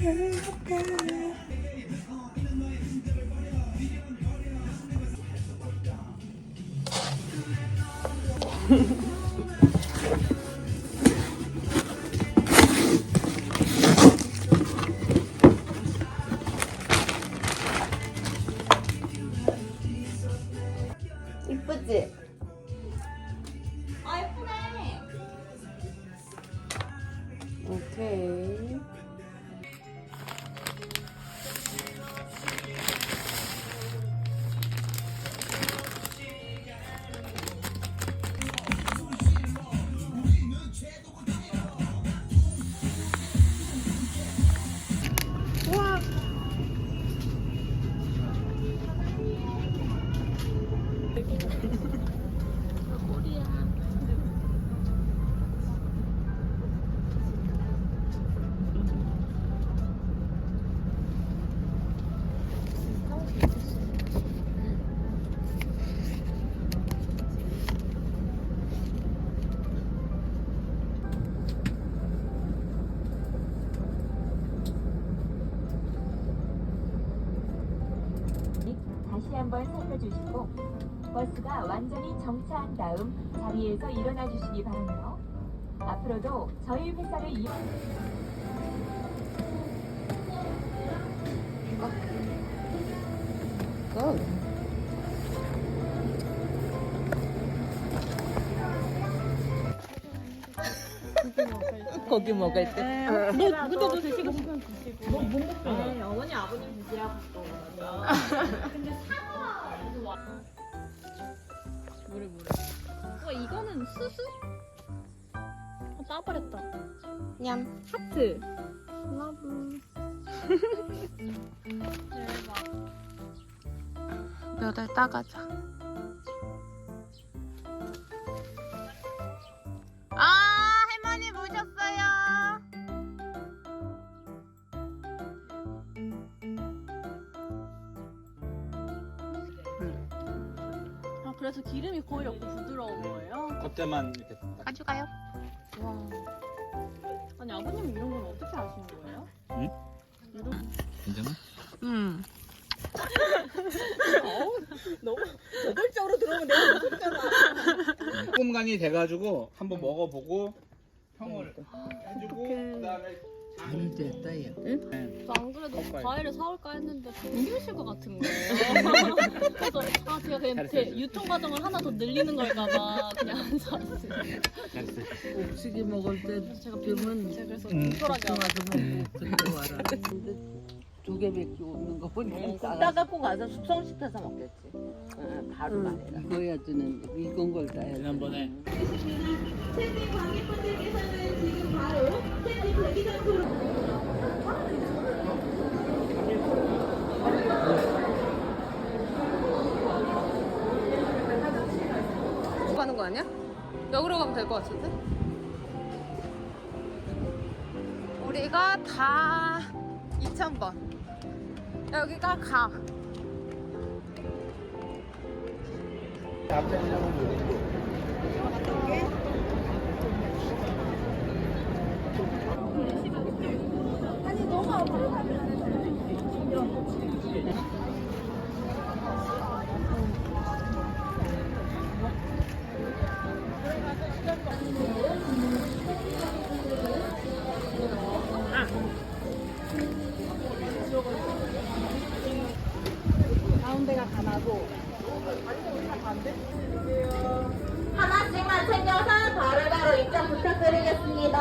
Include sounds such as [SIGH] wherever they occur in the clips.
이쁘 다시 한번 살펴주시고 버스가 완전히 정차한 다음 자리에서 일어나 주시기 바라며 앞으로도 저희 회사를 이용 굿. 고기 먹을 때. 뭐 근데 너 드시고 싶으 면 드시고. 뭐 먹고? 네, 어머니 아버님 드시라고 또. 근데 사과. 뭐래 뭐래. 와 이거는 수수? 어, 따버렸다. 냠. 하트. 러브. [LAUGHS] 대박. 몇알 따가자. 겉에만 이렇게 딱 가져가요. 와. 아니 아버님 이런 건 어떻게 아시는 거예요? 응? 이런 괜찮아? 음. [LAUGHS] 저돌적으로 들어오면 내가 무섭잖아. 꼼간이 돼가지고 한번 먹어보고 평을 해주고 그다음에 잘 됐다 얘. 안 그래도 컵과일. 과일을 사올까 했는데 힘드실 것 같은 거예요. [LAUGHS] 그래서 아 제가 그냥 제. 유통 과정을 하나 더 늘리는 걸까봐 그냥 안 샀어요. 옥수기 먹을 때 제가 그러면 제가 그래서 음. 불편하게 안 와서 먹고 그때 와라. [LAUGHS] 두 개밖에 없는 거 보니까 싸가. 따갖고 가서 숙성시켜서 먹겠지. 응, 바로 말해라. 이거야 주는 이건 걸 따야 돼. 지난번에 가는 거 아니야? 여기로 가면 될 것 같은데? 우리가 다 2000번. 여기가 가. 하나씩만 챙겨서 바로바로 입장 부탁드리겠습니다.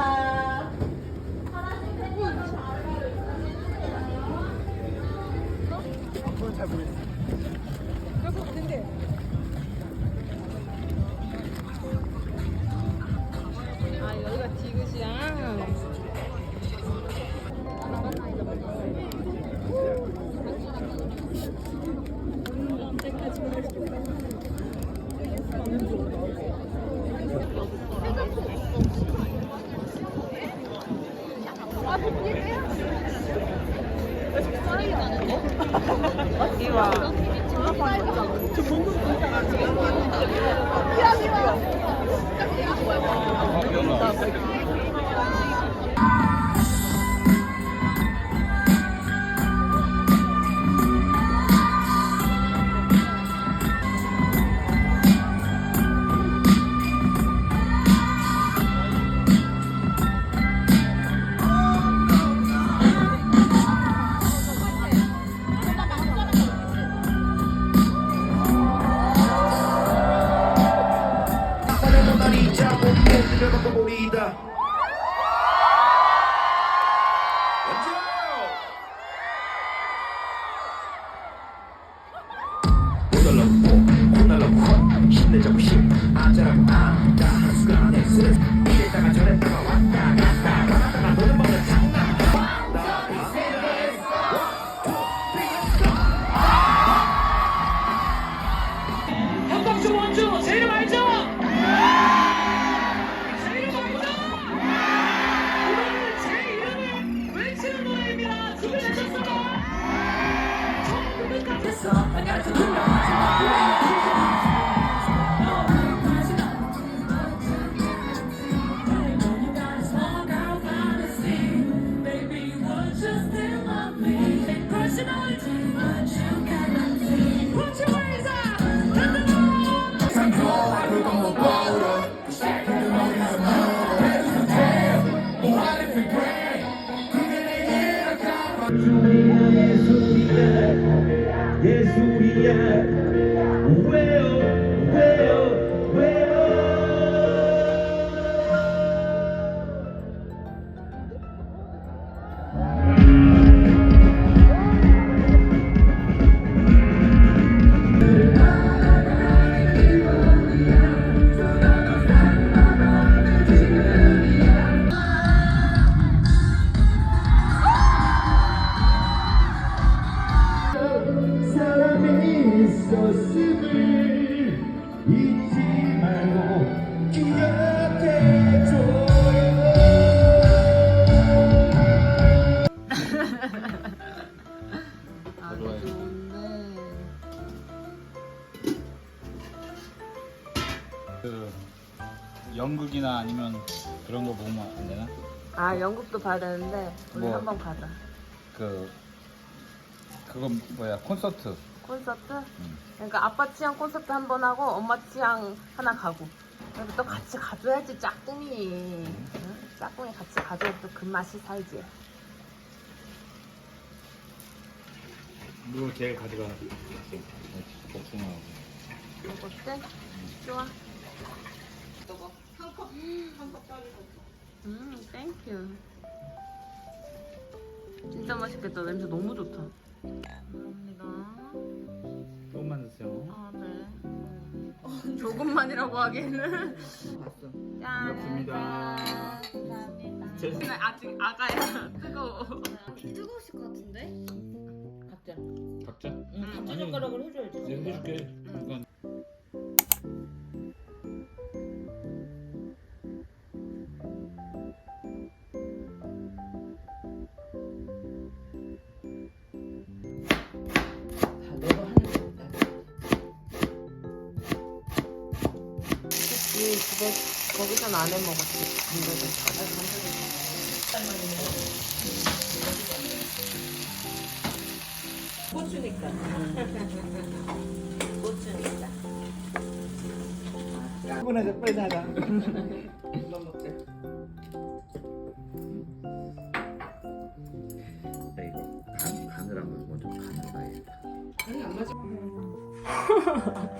하나씩 챙겨서 바로바로 입장 아, 여기가 디귿이야. 이와. 눈을 먼 봐야 되는데 우리 뭐. 한번 가자. 그 그거 뭐야 콘서트 콘서트? 음. 그러니까 아빠 취향 콘서트 한 번 하고 엄마 취향 하나 가고. 그래도 또 같이 가줘야지 짝꿍이. 응? 짝꿍이 같이 가줘야 또 그 맛이 살지. 누구 제일 가져가? 복숭아하고 어때? 좋아. 음, 땡큐. 진짜 맛있겠다. 냄새 너무 좋다. 감사합니다. 조금만 드세요 아, 네. 조금만이라고 하기에는. 짠. 반갑습니다. 나 아직 아가야. 뜨거워. 뜨거우실 것 같은데? 각자. 각자? 응, 각자 젓가락을 해줘야지. 내가 해줄게 이 안 해 먹었지? 문제도. 고추니까. [LAUGHS] 고추니까. 피곤해서 빨리 자자 이거 먹자. 나 이거 간, 간을 한번 먼저 간을 봐야겠다 아니 안 맞아. [LAUGHS]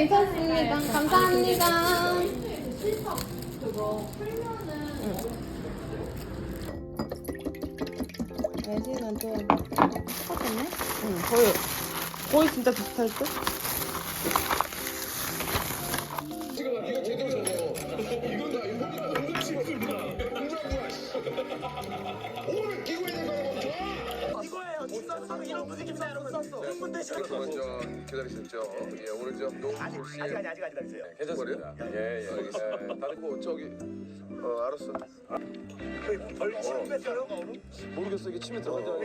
괜찮습니다. 감사합니다. 날씨는 좀 똑같네? 응, 거의, 거의 진짜 비슷할 듯? 기다리셨죠? 예, 오늘 좀씨 아직 아직 아직 기다리세요. 괜찮습니다. 예, 예. 예. 다른 거 저기 어 알았어. 벌 침이 뺐어요? 모르겠어 이게 침이 들어가잖아.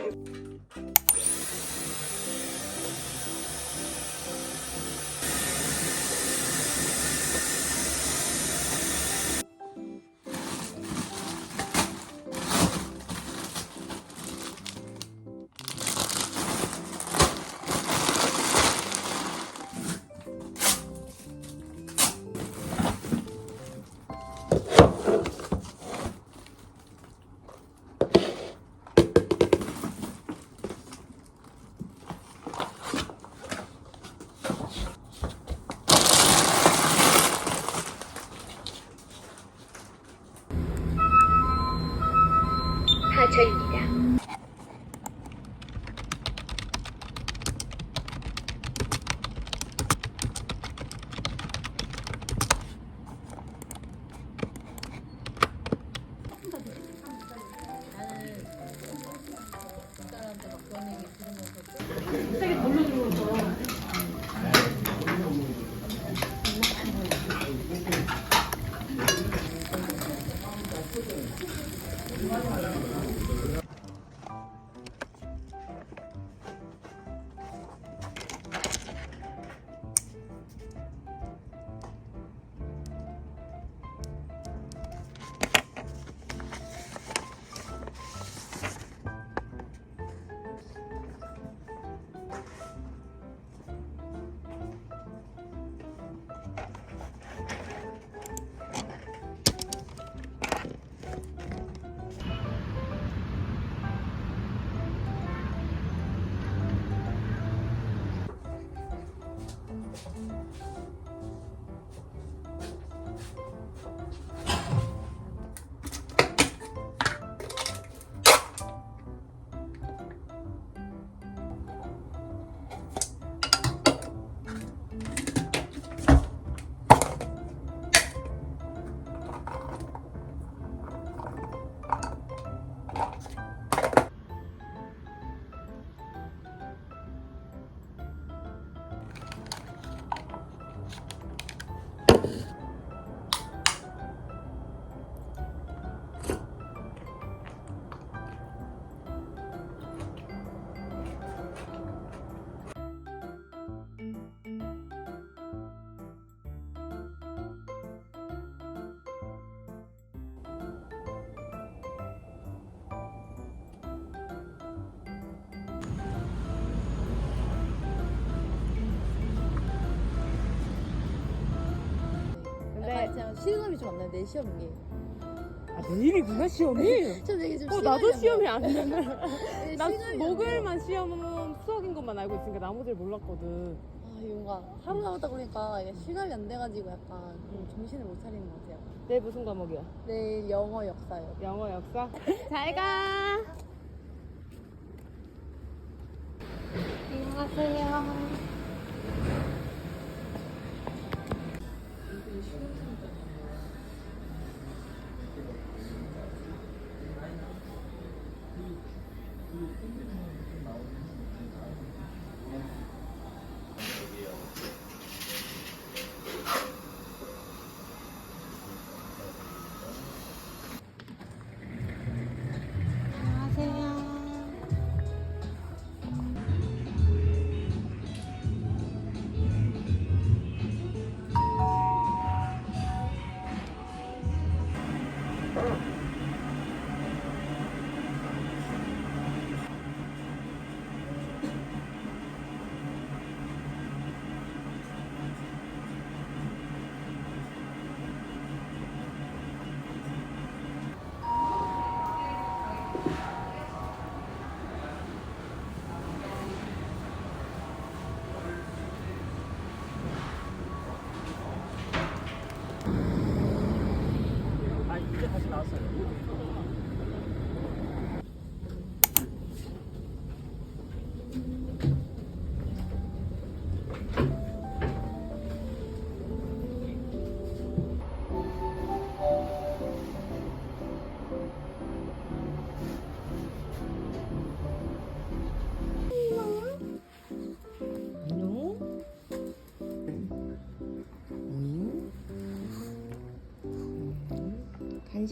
실감이 좀 안 나요 내 시험이. 아, 내일이구나 시험이? [LAUGHS] 저 되게 좀 어 나도 시험이 안 되네 [LAUGHS] 난 목요일만 시험은 수학인 것만 알고 있으니까 나머지를 몰랐거든. 아 이거 뭔가 하루 남았다 보니까 시간이 안 돼가지고 약간 좀 음. 정신을 못 차리는 것 같아요. 내일 무슨 과목이야? 내일 영어 역사요. 영어 역사? [LAUGHS] 잘가! 안녕하세요.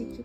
이렇게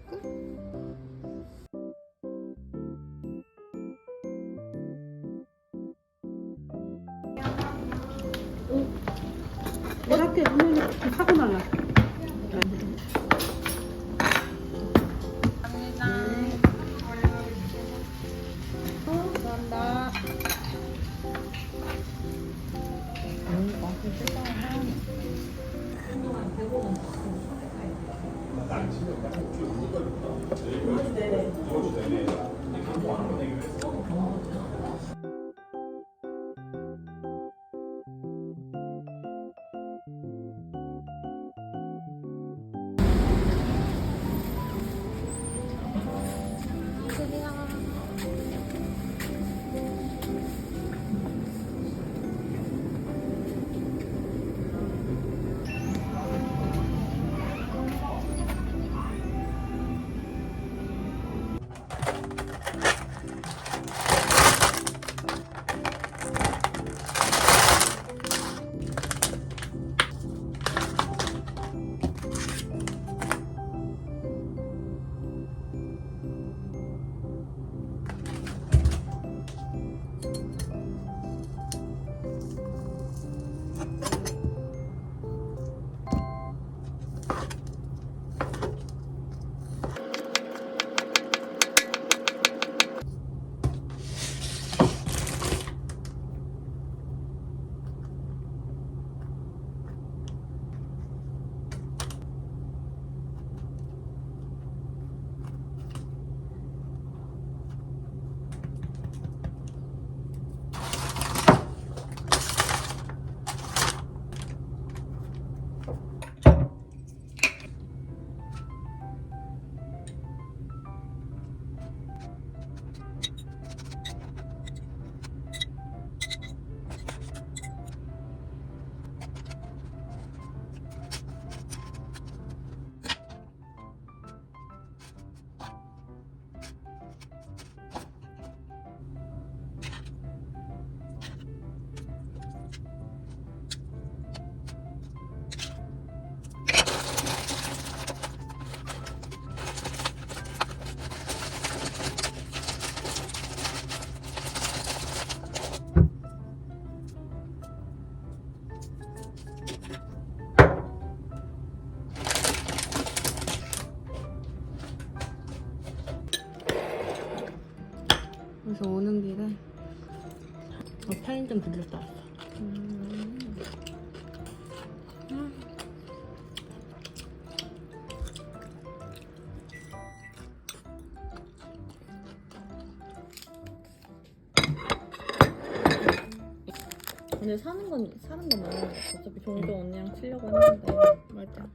근데 사는 건 사는 건 나는 어차피 종종 언니랑 치려고 했는데 맞아.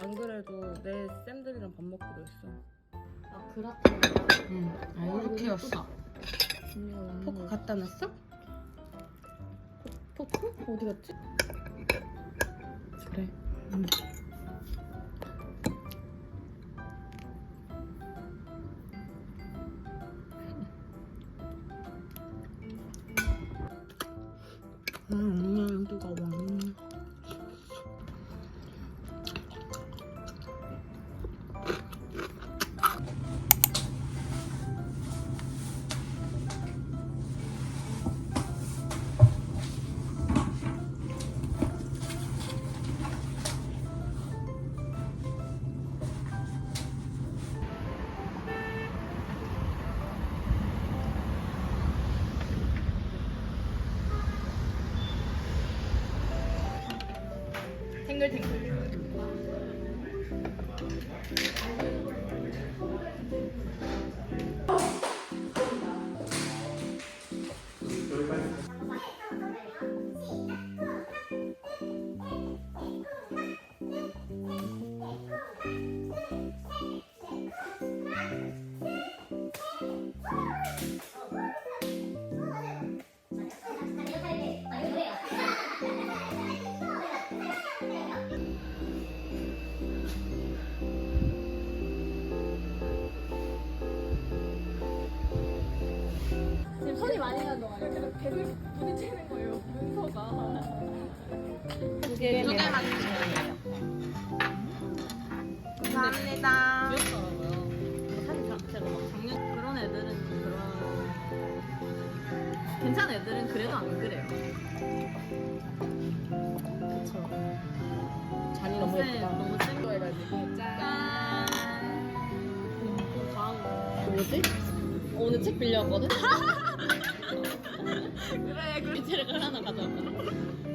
안 그래도 내 쌤들이랑 밥 먹기로 했어. 아 그렇다 응. 아 이렇게였어. 언니가 먹는 포크 거 갖다 놨어? 포크? 어디 갔지? 그래. 응. 많이 가는 동안 계속 계속 부딪히는 거예요 문서가 두 개, 두 개만 주세요. 감사합니다. 귀엽더라고요. 사실 자, 제가 막 작년 그런 애들은 그런 괜찮은 애들은 그래도 안 그래요. 그쵸. 잔이 너무 쌤, 예쁘다. 너무 센 거여가지고 짠. 음, 좀 다음 뭐지? 어, 오늘 책 빌려왔거든? [LAUGHS] 裏役見てるからなかと思った。